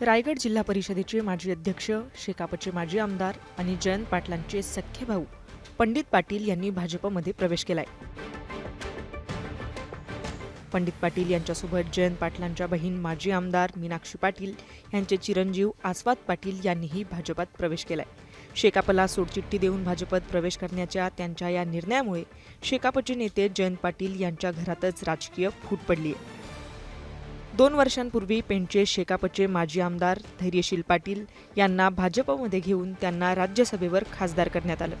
रायगड जिल्हा परिषदेचे माजी अध्यक्ष शेकापचे माजी आमदार आणि जयंत पाटलांचे सख्खे भाऊ पंडित पाटील यांनी भाजपमध्ये प्रवेश केलाय. पंडित पाटील यांच्यासोबत जयंत पाटलांच्या बहीण माजी आमदार मीनाक्षी पाटील यांचे चिरंजीव आस्वाद पाटील यांनीही भाजपात प्रवेश केलाय. शेकापला सोडचिठ्ठी देऊन भाजपात प्रवेश करण्याच्या त्यांच्या या निर्णयामुळे शेकापचे नेते जयंत पाटील यांच्या घरातच राजकीय फूट पडली आहे दोन वर्षांपूर्वी पेंचचे शेकापचे माजी आमदार धैर्यशील पाटील यांना भाजपमध्ये घेऊन त्यांना राज्यसभेवर खासदार करण्यात आलं.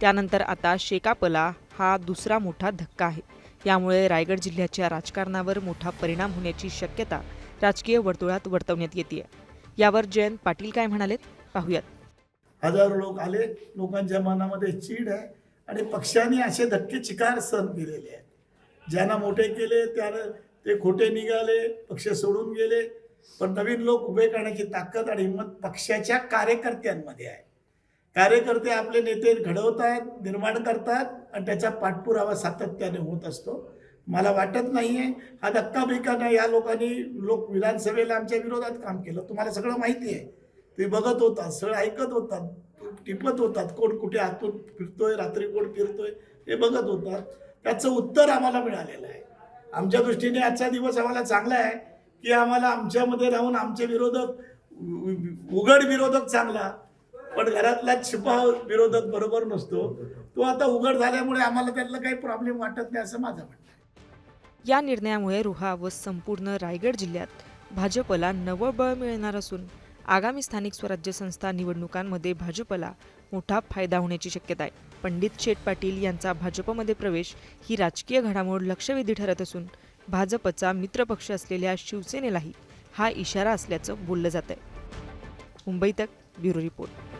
त्यानंतर आता शेकापला हा दुसरा मोठा धक्का आहे. यामुळे रायगड जिल्ह्याच्या राजकारणावर मोठा परिणाम होण्याची शक्यता राजकीय वर्तुळात वर्तवण्यात येते यावर जयंत पाटील काय म्हणालेत? पाहूयात. हजारो लोक आले. लोकांच्या मनामध्ये चीड आहे. आणि पक्षाने असे धक्के चिकार सहन केलेले आहेत. ज्यांना मोठे केले त्यानं ते खोटे निघाले पक्ष सोडून गेले. पण नवीन लोक उभे करण्याची ताकद आणि हिंमत पक्षाच्या कार्यकर्त्यांमध्ये आहे. कार्यकर्ते आपले नेते घडवतात निर्माण करतात आणि त्याचा पाठपुरावा सातत्याने होत असतो. मला वाटत नाही आहे हा धक्का नाही या लोकांनी लोक विधानसभेला आमच्या विरोधात काम केलं. तुम्हाला सगळं माहिती आहे. ते बघत होतात सगळं ऐकत होतात टिपत होतात. कोण कुठे आतून फिरतोय रात्री कोण फिरतोय हे बघत होतात. त्याचं उत्तर आम्हाला मिळालेलं आहे. आमच्या दृष्टीने आजचा दिवस आम्हाला चांगला आहे की आम्हाला आमच्यामध्ये राहून आमचे विरोधक उघड विरोधक चांगला पण घरातला छिपा विरोधक बरोबर नसतो. तो आता उघड झाल्यामुळे आम्हाला त्यातला काही प्रॉब्लेम वाटत नाही असं माझं म्हणणं या निर्णयामुळे रुहा व संपूर्ण रायगड जिल्ह्यात भाजपला नवं बळ मिळणार असून आगामी स्थानिक स्वराज्य संस्था निवडणुकांमध्ये भाजपला मोठा फायदा होण्याची शक्यता आहे. पंडित शेठ पाटील यांचा भाजपमध्ये प्रवेश ही राजकीय घडामोड लक्षवेधी ठरत असून भाजपचा मित्रपक्ष असलेल्या शिवसेनेलाही हा इशारा असल्याचं बोललं जात आहे मुंबई तक ब्युरो रिपोर्ट.